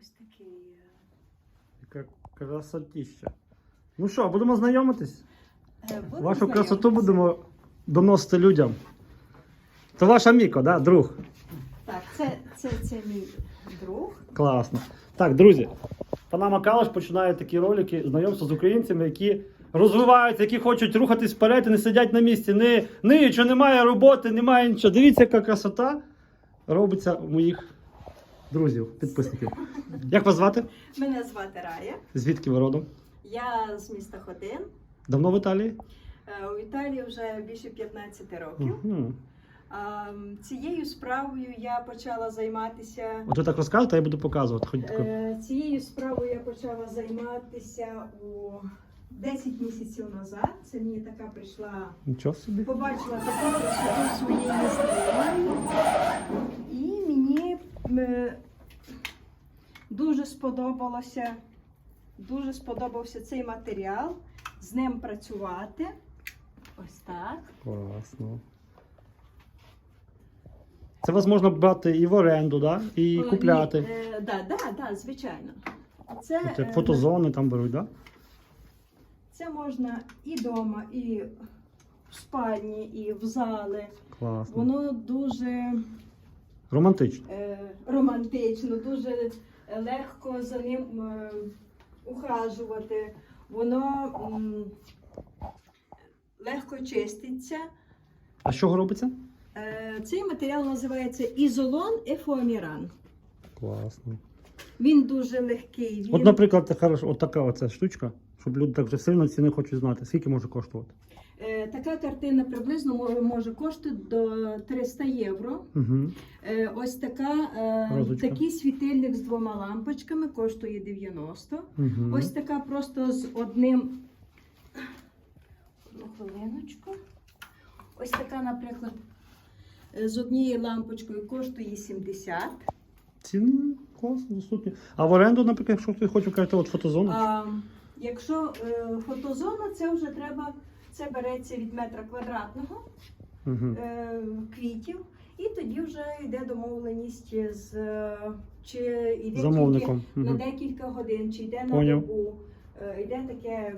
ось такий. е, Яка красотища. Ну що, будемо знайомитись? е, будемо Вашу красоту будемо доносити людям. То ваша Міко, да? друг. Так, це, це, це мій друг. Класно. Так, друзі, Панама Калаш починає такі ролики знайомства з українцями, які розвиваються, які хочуть рухатись вперед і не сидять на місці. Не, нічого, немає роботи, немає нічого. Дивіться, яка красота робиться у моїх друзів, підписників. Як вас звати? Мене звати Рая. Звідки ви родом? Я з міста Хотин. Давно в Італії? Е, У Італії вже більше 15 років. Угу. А, м, Цією справою я почала займатися. От ви так розкажете, а я буду показувати. Ходіть тако. Е, Цією справою я почала займатися у 10 місяців назад. Це мені така прийшла. Нічого собі. Побачила таку красоту своєї сторони. І мені м, дуже сподобалося, дуже сподобався цей матеріал. З ним працювати. Ось так. Класно. Це вас можна брати і в оренду, да? і О, купляти. ні, е, да, да, да, звичайно. Це, як е, фотозони там беруть, да? це можна і вдома, і в спальні, і в зали. Класно. Воно дуже Романтично. е, романтично, дуже легко за ним е, ухажувати. Воно легко чиститься. А з чого робиться? Е, цей матеріал називається ізолон ефоаміран. Класно. Він дуже легкий. Він, От, наприклад, хорошо, от така оця штучка, щоб люди так вже сильно ціни хочуть знати. Скільки може коштувати? Е, така картина приблизно мо- може коштувати до 300 євро. Угу. Ось така, е, Розочка. такий світильник з двома лампочками коштує 90. Угу. Ось така просто з одним. Одну хвилиночку. Ось така, наприклад, з однією лампочкою коштує 70. Ціни класно, доступні. А в оренду, наприклад, якщо хтось хоче кажете, от фотозону. А, якщо е, фотозона, це вже треба, це береться від метра квадратного Угу. е, квітів, і тоді вже йде домовленість з е, чи йде Замовником. тільки на Угу. декілька годин, чи йде на добу. Е, Йде таке,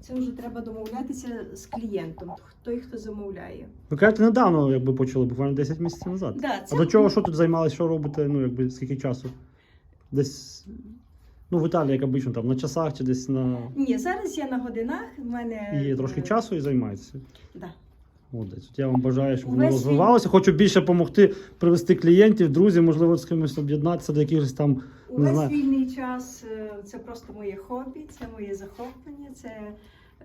це вже треба домовлятися з клієнтом, той, хто замовляє. Ви кажете, недавно якби почали, буквально 10 місяців назад. Да, А до чого що тут займалися, що робите? Ну, якби скільки часу? Десь. Ну, в Італії, як обично, там на часах чи десь на. Ні, зараз я на годинах. В мене Є трошки е, часу і займається. Да. Молодець. От Я вам бажаю, щоб воно Увесь розвивалося. Хочу більше допомогти привести клієнтів, друзів, можливо, з кимось об'єднатися до якихось там. Не Увесь знаю. вільний час е, це просто моє хобі, це моє захоплення. Це е,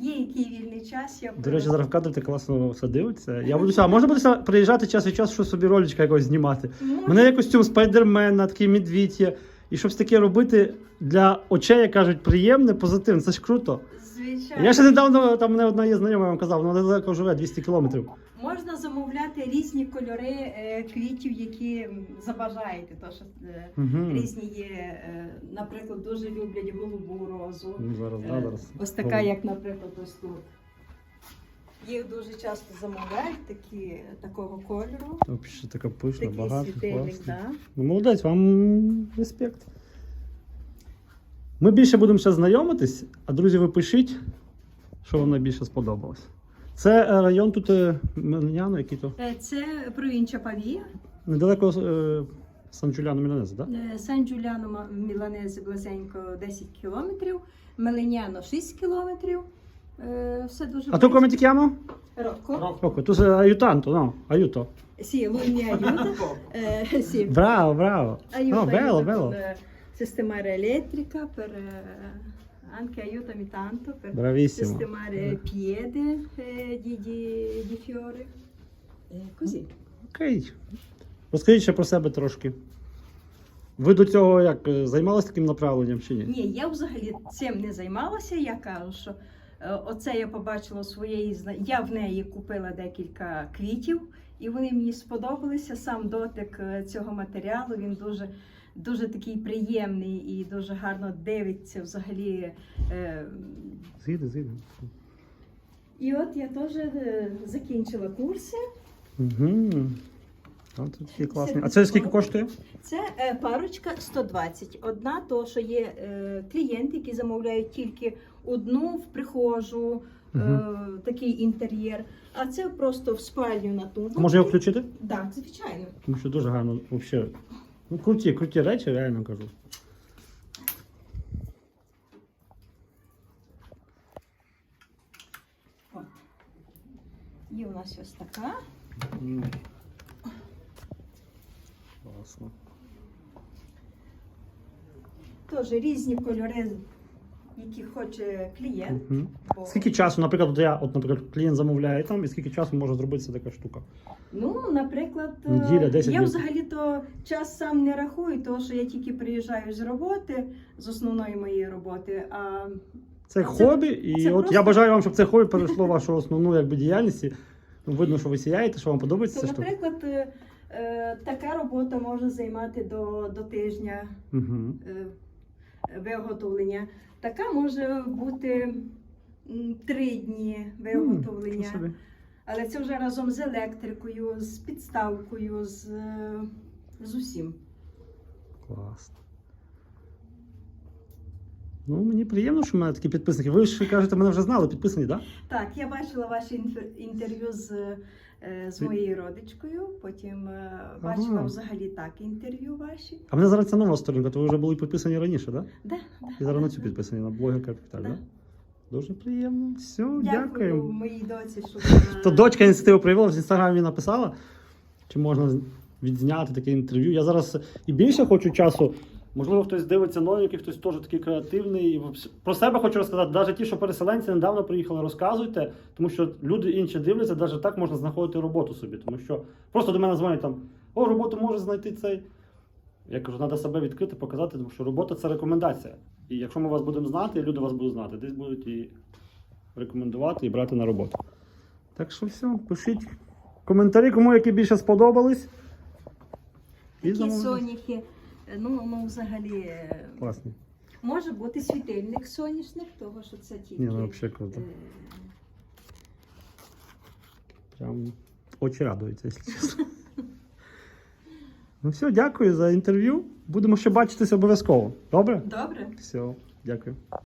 є який вільний час. Я До речі, зараз в кадрі ти класно все дивиться. Я буду а можна буде ся- приїжджати час від часу, щоб собі роличка якось знімати. Мене є костюм спайдермена, такий медвідь є. І щось таке робити для очей, як кажуть, приємне, позитивне. Це ж круто. Звичайно. Я ще недавно, там мене одна є знайома, я вам казав, вона далеко живе 200 кілометрів. Можна замовляти різні кольори е, квітів, які забажаєте. То, що, Угу. Різні є, е, наприклад, дуже люблять голубу розу. Ну, зараз, да, зараз. Ось така, як, наприклад, ось тут. Їх дуже часто замовляють такі, такого кольору. Взагалі така пишна, Такий багато. світильник, класно. да. Ну, молодець, вам респект. Ми більше будемо ще знайомитись, а друзі, ви пишіть, що вам найбільше сподобалось. Це е, район тут е, Мелиняно, який то Е, Це провінча Павія, недалеко е, Сан Джуляно Міланезе, так? Е, Сан Джуліано Ма- Міланезе близенько 10 кілометрів, Меленяно 6 кілометрів. Е, Все дуже А то come ti chiamo? Рокко. Rocco, tu sei aiutante, no? Aiuto. Sì, lui mi aiuta. Eh, sì. Bravo, bravo. Aiuta, No, bello, aiuta bello. con, eh, sistemare elettrica, per, eh, anche aiutami tanto per Bravissimo. sistemare piede eh, di, di, di fiore. Eh, così. Окей. Розкажіть ще про себе трошки. Ви до цього як е, займалися таким направленням чи ні? Ні, я взагалі цим не займалася. Я кажу, що е, оце я побачила своєї Я в неї купила декілька квітів, і вони мені сподобалися. Сам дотик е, цього матеріалу він дуже. Дуже такий приємний і дуже гарно дивиться взагалі. Е, Згідно, згідно. І от я теж е, закінчила курси. Угу. А, тут такі класні. А це скільки коштує? Це е, парочка 120. Одна, то що є е, клієнти, які замовляють тільки одну в прихожу, е, такий інтер'єр. А це просто в спальню на тумбу. А може його включити? Так, звичайно. Тому що дуже гарно взагалі. Ну, круті, круті речі, реально кажу. От. Є у нас ось така. М. Класно. Теж різні кольори, які хоче клієнт. Мгм. Бо- Скільки часу, наприклад, от я, от, наприклад, клієнт замовляє там, і скільки часу може зробитися така штука? Ну, наприклад, е, Неділя, 10 я днів. взагалі-то час сам не рахую, тому що я тільки приїжджаю з роботи, з основної моєї роботи. А Це Це- хобі, і це от просто- я бажаю вам, щоб це хобі перейшло в вашу основну якби, діяльність. І, Ну, видно, що ви сіяєте, що вам подобається то, ця штука. наприклад, е, е, така робота може займати до, до тижня Угу. е, виготовлення. Така може бути м, три дні виготовлення. Але це вже разом з електрикою, з підставкою, з, е, з усім. Класно. Ну, мені приємно, що в мене такі підписники. Ви ж кажете, мене вже знали, підписані, так? Так, я бачила ваше інтерв'ю з, е, з моєю родичкою, потім е, Ага. бачила взагалі так інтерв'ю ваші. А мене зараз ця нова сторінка, то ви вже були підписані раніше, так? Да, І зараз на цю підписані, на блогерка Капіталь, Да. так? Дуже приємно. Все, Дякую дякую. моїй доці, що вона- То дочка ініціативу проявила, в інстаграмі написала, чи можна відзняти таке інтерв'ю. Я зараз і більше хочу часу. Можливо, хтось дивиться новенький, хтось теж такий креативний. І Про себе хочу розказати. Навіть ті, що переселенці недавно приїхали, розказуйте, тому що люди інші дивляться, навіть так можна знаходити роботу собі. Тому що просто до мене дзвонять там: о, роботу може знайти цей. Я кажу, треба себе відкрити, показати, тому що робота це рекомендація. І якщо ми вас будемо знати, і люди вас будуть знати, десь будуть і рекомендувати і брати на роботу. Так що все, пишіть коментарі, кому які більше сподобались. І Такі соняхи, ну, ну взагалі Класно. Може бути світильник сонячних, того що це тільки. Ні, ну взагалі круто. е, Прям очі радуються, якщо чесно. Ну все, дякую за інтерв'ю. Будемо ще бачитися обов'язково. Добре? Добре. Все, дякую.